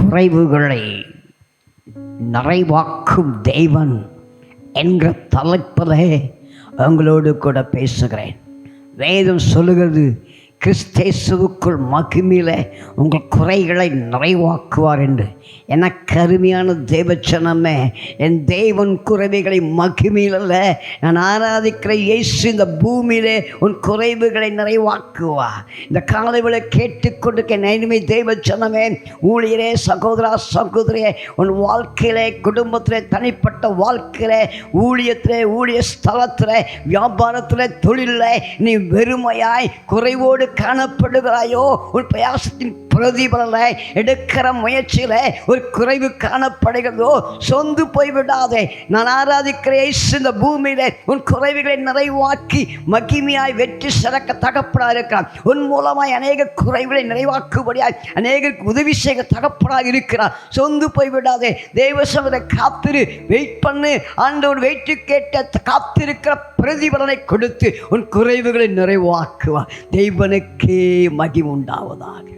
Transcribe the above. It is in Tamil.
குறைவுகளை நிறைவாக்கும் தெய்வன் என்ற தலைப்பிலே உங்களோடு கூட பேசுகிறேன். வேதம் சொல்லுகிறது கிறிஸ்தேசுவுக்குள் மகிமையில் உங்கள் குறைகளை நிறைவாக்குவார் என்று. என கருமையான தேவச்சனமே என் தேவன் குறைவுகளை மகிமையில் நான் ஆராதிக்கிற இயேசு இந்த பூமியிலே உன் குறைவுகளை நிறைவாக்குவா. இந்த காலைகளை கேட்டுக்கொண்டிருக்க நேர்மை தேவச்சனமே ஊழியரே சகோதரா சகோதரியே உன் வாழ்க்கையிலே குடும்பத்திலே தனிப்பட்ட வாழ்க்கையிலே ஊழியத்திலே ஊழிய ஸ்தலத்தில் வியாபாரத்தில் தொழிலில் நீ வெறுமையாய் குறைவோடு കാണപ്പെടുകയോ ഒരു പ്രയാസത്തിൽ பிரதிபலனை எடுக்கிற முயற்சியில் ஒரு குறைவு காணப்படுகிறதோ சொந்து போய்விடாதே. நான் ஆராதிக்கிற இந்த பூமியில் உன் குறைவுகளை நிறைவாக்கி மகிமையாய் வெற்றி சிறக்க தகப்படா இருக்கிறான் உன் மூலமாய் அநேக குறைவுகளை நிறைவாக்கும்படியாய் அநேகருக்கு உதவி செய்ய தகப்படாக இருக்கிறார் சொந்து போய்விடாதே. தெய்வ சமதை காத்திரு வெயிட் பண்ணு. ஆண்டவர் வெயிட்டு கேட்ட காத்திருக்கிற பிரதிபலனை கொடுத்து உன் குறைவுகளை நிறைவாக்குவார். தெய்வனுக்கே மகிமுண்டாவதாக